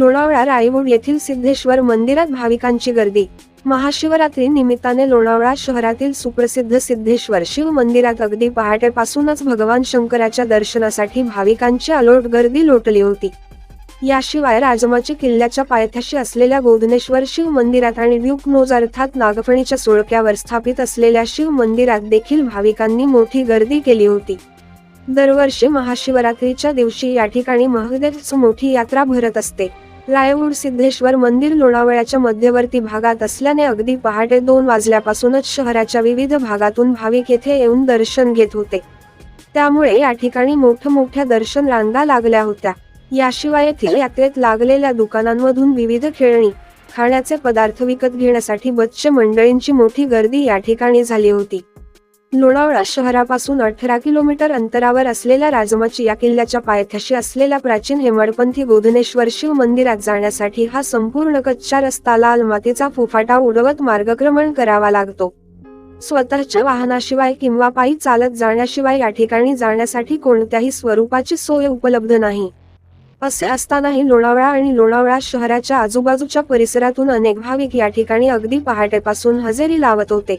लोणावळा रायवूड येथील सिद्धेश्वर मंदिरात भाविकांची गर्दी. महाशिवरात्री निमित्ताने लोणावळा शहरातील सुप्रसिद्ध सिद्धेश्वर शिव मंदिरात अगदी पहाटेपासूनच भगवान शंकराच्या दर्शनासाठी भाविकांची अलोट गर्दी लोटली होती. याशिवाय राजमाची किल्ल्याच्या पायथ्याशी असलेल्या गोधनेश्वर शिव मंदिरात आणि व्युकनोज अर्थात नागफणीच्या सोळक्यावर स्थापित असलेल्या शिव मंदिरात देखील भाविकांनी मोठी गर्दी केली होती. दरवर्षी महाशिवरात्रीच्या दिवशी या ठिकाणी महदेवची मोठी यात्रा भरत असते. रायवूड सिद्धेश्वर मंदिर लोणावळ्याच्या मध्यवर्ती भागात असल्याने अगदी पहाटे दोन वाजल्यापासूनच शहराच्या विविध भागातून भाविक येथे येऊन दर्शन घेत होते. त्यामुळे या ठिकाणी मोठमोठ्या दर्शन रांगा लागल्या होत्या. याशिवाय येथील यात्रेत लागलेल्या दुकानांमधून विविध खेळणी खाण्याचे पदार्थ विकत घेण्यासाठी बच्चे मंडळींची मोठी गर्दी या ठिकाणी झाली होती. लोणावळा शहरापासून अठरा किलोमीटर अंतरावर असलेल्या राजमाची या किल्ल्याच्या पायथ्याशी असलेल्या प्राचीन हेमडपंथी बोधनेश्वर शिव मंदिरात जाण्यासाठी हा संपूर्ण कच्चा रस्ता लाल मातीचा फुफाटा उडवत मार्गक्रमण करावा लागतो. स्वतःच्या वाहनाशिवाय किंवा पायी चालत जाण्याशिवाय या ठिकाणी जाण्यासाठी कोणत्याही स्वरूपाची सोय उपलब्ध नाही. असे असतानाही लोणावळा आणि लोणावळा शहराच्या आजूबाजूच्या परिसरातून अनेक भाविक या ठिकाणी अगदी पहाटेपासून हजेरी लावत होते.